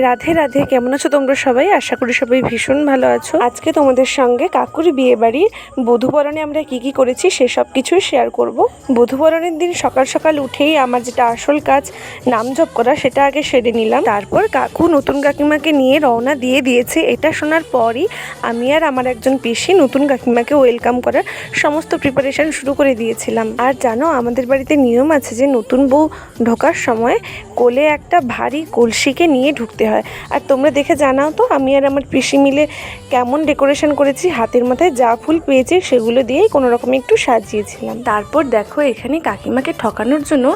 রাধে রাধে, কেমন আছো তোমরা সবাই? আশা করি সবাই ভীষণ ভালো আছো। আজকে তোমাদের সঙ্গে কাকুর বিয়ে বাড়ির বধুবরণে আমরা কি কি করেছি সেসব কিছুই শেয়ার করব। বধুবরণের দিন সকাল সকাল উঠেই আমার যেটা আসল কাজ, নাম জপ করা, সেটা আগে সেরে নিলাম। তারপর কাকু নতুন কাকিমাকে নিয়ে রওনা দিয়ে দিয়েছে। এটা শোনার পরই আমি আর আমার একজন পিসি নতুন কাকিমাকে ওয়েলকাম করার সমস্ত প্রিপারেশন শুরু করে দিয়েছিলাম। আর জানো, আমাদের বাড়িতে নিয়ম আছে যে নতুন বউ ঢোকার সময় কোলে একটা ভারী কলসিকে নিয়ে ঢুকতে হয়। আর তোমরা দেখে জানাও তো, আমি আর আমার পিসি মিলে কেমন ডেকোরেশন করেছি, হাতের মাথায় যা ফুল পেয়েছি সেগুলো দিয়েই কোনো রকম একটু সাজিয়েছিলাম। তারপর দেখো, এখানে কাকিমাকে ঠকানোর জন্য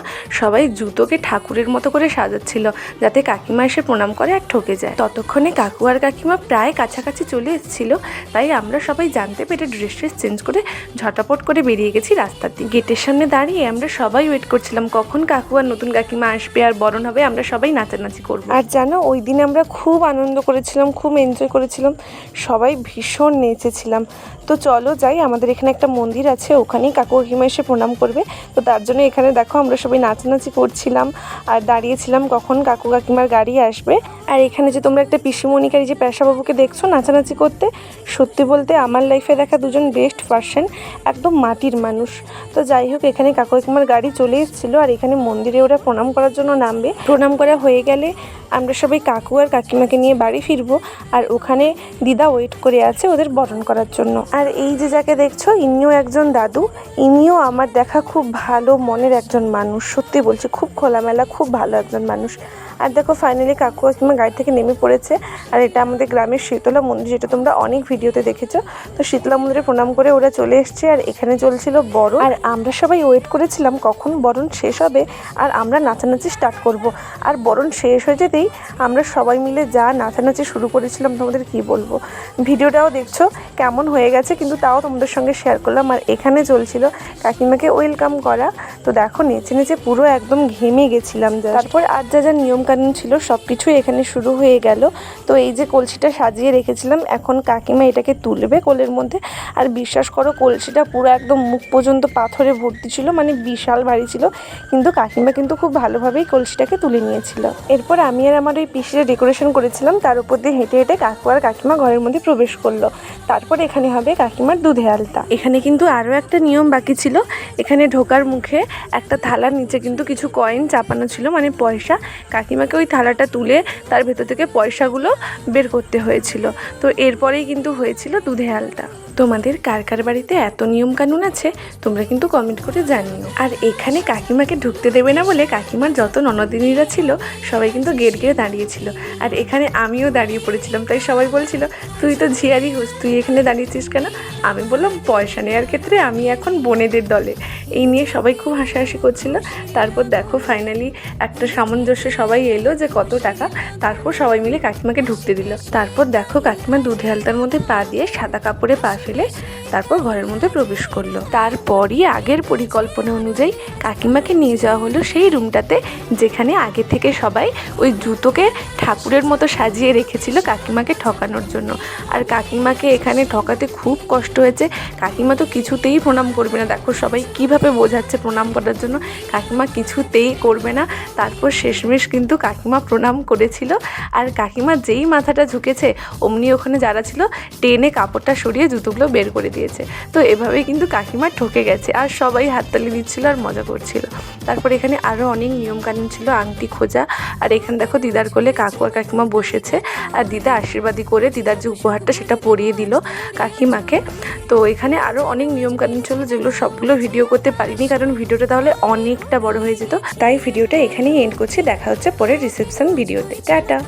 সবাই জুতোকে ঠাকুরের মতো করে সাজাচ্ছিল, যাতে কাকিমা এসে প্রণাম করে আর ঠকে যায়। ততক্ষণে কাকু আর কাকিমা প্রায় কাছাকাছি চলে এসেছিল, তাই আমরা সবাই জানতে পেরে ড্রেস ট্রেস চেঞ্জ করে ঝটাপট করে বেরিয়ে গেছি রাস্তার দিকে। গেটের সামনে দাঁড়িয়ে আমরা সবাই ওয়েট করছিলাম, কখন কাকু আর নতুন কাকিমা আসবে আর বরণ হবে, আমরা সবাই নাচানাচি করব। আর জানো, ওই দিন আমরা খুব আনন্দ করেছিলাম, খুব এনজয় করেছিলাম, সবাই ভীষণ নেচেছিলাম। তো চলো যাই, আমাদের এখানে একটা মন্দির আছে, ওখানেই কাকু কাকিমা এসে প্রণাম করবে। তো তার জন্য এখানে দেখো, আমরা সবাই নাচানাচি করছিলাম, আর দাঁড়িয়েছিলাম কখন কাকু কাকিমার গাড়ি আসবে। আর এখানে যে তোমরা একটা পিসিমণিকারী যে পেশাবাবুকে দেখছ নাচানাচি করতে, সত্যি বলতে আমার লাইফে দেখা দুজন বেস্ট পার্সন একদম মাটির মানুষ। তো যাই হোক, এখানে কাকু কাকিমার গাড়ি চলে এসেছিল আর এখানে মন্দিরে ওরা প্রণাম করার জন্য নামবে। প্রণাম করা হয়ে গেলে আমরা সবাই কাকু আর কাকিমাকে নিয়ে বাড়ি ফিরবো আর ওখানে দিদা ওয়েট করে আছে ওদের বরণ করার জন্য। আর এই যে যাকে দেখছ, ইনিও একজন দাদু, ইনিও আমার দেখা খুব ভালো মনের একজন মানুষ। সত্যি বলছি, খুব খোলামেলা, খুব ভালো একজন মানুষ। আর দেখো ফাইনালি কাকু কাকিমা গাড়ি থেকে নেমে পড়েছে। আর এটা আমাদের গ্রামের শীতলা মন্দির যেটা তোমরা অনেক ভিডিওতে দেখেছ। তো শীতলা মন্দিরে প্রণাম করে ওরা চলে এসছে আর এখানে চলছিল বরণ। আর আমরা সবাই ওয়েট করেছিলাম কখন বরণ শেষ হবে আর আমরা নাচানাচি স্টার্ট করব। আর বরণ শেষ হয়ে যেতেই আমরা সবাই মিলে যা নাচানাচি শুরু করেছিলাম তোমাদের কি বলব? ভিডিওটাও দেখছ কেমন হয়ে গেছে কিন্তু তাও তোমাদের সঙ্গে শেয়ার করলাম। আর এখানে চলছিল কাকিমাকে ওয়েলকাম করা। তো দেখো নেচে নেচে পুরো একদম ঘেমে গেছিলাম। তারপর আর যা যা নিয়মকানুন ছিল সব কিছুই এখানে শুরু হয়ে গেল। তো এই যে কলসিটা সাজিয়ে রেখেছিলাম, এখন কাকিমা এটাকে তুলবে কোলের মধ্যে। আর বিশ্বাস করো, কলসিটা পুরো একদম মুখ পর্যন্ত পাথরে ভর্তি ছিল মানে বিশাল ভারী ছিল। কিন্তু কাকিমা কিন্তু খুব ভালোভাবেই কলসিটাকে তুলে নিয়েছিল। এরপর আমি আর আমার ওই পিসিটা ডেকোরেশন করেছিলাম, তার উপর দিয়ে হেঁটে হেঁটে কাকু আর কাকিমা ঘরের মধ্যে প্রবেশ করল। তারপর এখানে হবে কাকিমার দুধে আলতা। এখানে কিন্তু আরও একটা নিয়ম বাকি ছিল, এখানে ঢোকার মুখে একটা থালার নিচে কিন্তু কিছু কয়েন চাপানো ছিল মানে পয়সা। কাকিমাকে ওই থালাটা তুলে তার ভেতর থেকে পয়সাগুলো বের করতে হয়েছিল। তো এরপরেই কিন্তু হয়েছিল দুধে আলতা তোমাদের কার কার বাড়িতে এত নিয়ম কানুন আছে, তোমরা কিন্তু কমেন্ট করে জানিও। আর এখানে কাকিমাকে ঢুকতে দেবে না বলে কাকিমার যত ননদিনীরা ছিল, সবাই কিন্তু গেট গিয়ে দাঁড়িয়েছিল। আর এখানে আমিও দাঁড়িয়ে পড়েছিলাম, তাই সবাই বলছিল, তুই তো ঝিয়ারি হোস, তুই এখানে দাঁড়িয়েছিস কেন? আমি বললাম, পয়সা নেওয়ার ক্ষেত্রে আমি এখন বোনেদের দলে। এই নিয়ে সবাই খুব হাসাহাসি করছিল। তারপর দেখো ফাইনালি একটা সামঞ্জস্য সবাই এলো যে কত টাকা, তারপর সবাই মিলে কাকিমাকে ঢুকতে দিল। তারপর দেখো কাকিমা দুধে আলতার মধ্যে পা দিয়ে সাদা কাপড়ে পা ফেলে তারপর ঘরের মধ্যে প্রবেশ করল। তারপরই আগের পরিকল্পনা অনুযায়ী কাকিমাকে নিয়ে যাওয়া হলো সেই রুমটাতে, যেখানে আগে থেকে সবাই ওই জুতোকে ঠাকুরের মতো সাজিয়ে রেখেছিল কাকিমাকে ঠকানোর জন্য। আর কাকিমাকে এখানে ঠকাতে খুব কষ্ট হয়েছে। কাকিমা তো কিছুতেই প্রণাম করবে না। দেখো সবাই কীভাবে বোঝাচ্ছে প্রণাম করার জন্য। কাকিমা কিছুতেই করবে না। তারপর শেষমেশ কিন্তু কাকিমা প্রণাম করেছিল। আর কাকিমা যেই মাথাটা ঝুঁকেছে, অমনি ওখানে যারা ছিল, টেনে কাপড়টা সরিয়ে জুতোগুলো বের করে দিয়েছে। তো এভাবেই কিন্তু কাকিমা ঠকে গেছে আর সবাই হাততালি দিচ্ছিল আর মজা করছিল। তারপর এখানে আরও অনেক নিয়মকানুন ছিল, আংটি খোঁজা। আর এখানে দেখো দিদার কোলে কাকু আর কাকিমা বসেছে। আর দিদা আশীর্বাদী করে দিদার যে উপহারটা সেটা পরিয়ে দিল কাকিমাকে। তো এখানে আরও অনেক নিয়মকানুন ছিল যেগুলো সবগুলো ভিডিও করতে পারিনি, কারণ ভিডিওটা তাহলে অনেকটা বড় হয়ে যেত। তাই ভিডিওটা এখানেই এন্ড করছি। দেখা হচ্ছে পরে রিসেপশন ভিডিওতে টাটা!